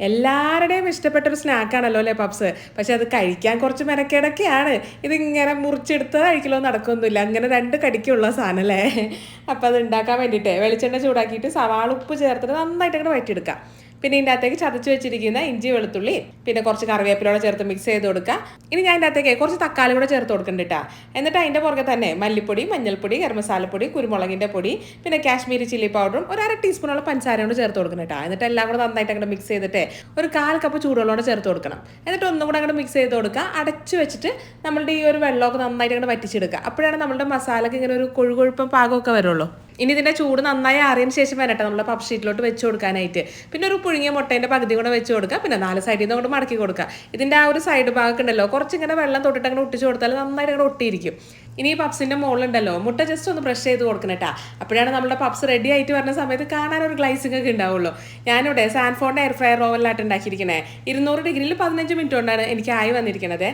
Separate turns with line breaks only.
എല്ലാവരുടെയും ഇഷ്ടപ്പെട്ട ഒരു സ്നാക്കാണല്ലോ അല്ലേ പപ്സ്? പക്ഷെ അത് കഴിക്കാൻ കുറച്ച് മെനക്കേടൊക്കെയാണ്. ഇതിങ്ങനെ മുറിച്ചെടുത്ത് കഴിക്കലോ നടക്കൊന്നുമില്ല. അങ്ങനെ രണ്ട് കടിക്കുള്ള സാധനം അല്ലേ അപ്പോൾ അത് ഉണ്ടാക്കാൻ വേണ്ടിയിട്ട്. വെളിച്ചെണ്ണ ചൂടാക്കിയിട്ട് സവാള ഉപ്പ് ചേർത്തിട്ട് നന്നായിട്ട് അങ്ങനെ വഴറ്റിയെടുക്കാം പിന്നെ ഇതിന്റെ അകത്തേക്ക് ചതച്ച് വെച്ചിരിക്കുന്ന ഇഞ്ചി വെളുത്തുള്ളി പിന്നെ കുറച്ച് കറിവേപ്പിലോടെ ചേർത്ത് മിക്സ് ചെയ്ത് കൊടുക്കുക. ഇനി ഞാൻ ഇതിന്റെ അകത്തേക്ക് കുറച്ച് തക്കാളി കൂടെ ചേർത്ത് കൊടുക്കണ്ടിട്ടാ എന്നിട്ട് അതിന്റെ പുറകെ തന്നെ മല്ലിപ്പൊടി മഞ്ഞൾപ്പൊടി ഗരം മസാലപ്പൊടി കുരുമുളകിന്റെ പൊടി പിന്നെ കാശ്മീരി ചില്ലി പൗഡറും ഒരു അര ടീസ്പൂണോളം പഞ്ചസാര കൂടെ ചേർത്ത് കൊടുക്കണ്ടിട്ടാ എന്നിട്ട് എല്ലാം കൂടെ നന്നായിട്ട് അങ്ങോട്ട് മിക്സ് ചെയ്തിട്ട് ഒരു കാൽ കപ്പ് ചൂടുവെള്ളം ചേർത്ത് കൊടുക്കണം. എന്നിട്ട് ഒന്നും കൂടെ അങ്ങോട്ട് മിക്സ് ചെയ്ത് കൊടുക്കുക. അടച്ച് വെച്ചിട്ട് നമ്മളുടെ ഈ ഒരു വെള്ളമൊക്കെ നന്നായിട്ട് അങ്ങോട്ട് വറ്റിച്ചെടുക്കുക. അപ്പോഴാണ് നമ്മുടെ മസാലക്ക് ഇങ്ങനെ ഒരു കൊഴുകൊഴുപ്പം പാകമൊക്കെ വരുള്ളൂ. ഇനി ഇതിന്റെ ചൂട് നന്നായി ആറിയതിന് ശേഷം വരട്ടെ. നമ്മൾ പപ്പ് ഷീറ്റിലോട്ട് വെച്ച് കൊടുക്കാനായിട്ട്. പിന്നെ ഒരു പുഴുങ്ങിയ മുട്ടേന്റെ പകുതി കൂടെ വെച്ച് കൊടുക്കുക പിന്നെ നാല് സൈഡിൽ നിന്ന് അങ്ങോട്ട് മടക്കി കൊടുക്കുക ഇതിന്റെ ആ ഒരു സൈഡ് ഭാഗമൊക്കെ ഉണ്ടല്ലോ. കുറച്ചിങ്ങനെ വെള്ളം തൊട്ടിട്ട് അങ്ങനെ ഒട്ടിച്ച് കൊടുത്താൽ നന്നായിട്ട് അങ്ങനെ ഒട്ടിയിരിക്കും. ഇനി ഈ പപ്സിന്റെ മുകളിലുണ്ടല്ലോ മുട്ട ജസ്റ്റ് ഒന്ന് ബ്രഷ് ചെയ്ത് കൊടുക്കണം കേട്ടോ അപ്പോഴാണ് നമ്മുടെ പപ്സ് റെഡി ആയിട്ട് വരുന്ന സമയത്ത് കാണാൻ ഒരു ഗ്ലൈസിംഗ് ഒക്കെ ഉണ്ടാവുള്ളൂ. ഞാനിവിടെ സാൻഫോണിന്റെ എയർ ഫ്രയർ ഓവനിലായിട്ട് ഉണ്ടാക്കിയിരിക്കണേ. ഇരുന്നൂറ് ഡിഗ്രിയിൽ പതിനഞ്ച് മിനിറ്റ് കൊണ്ടാണ് എനിക്ക് ആയി വന്നിരിക്കണത്.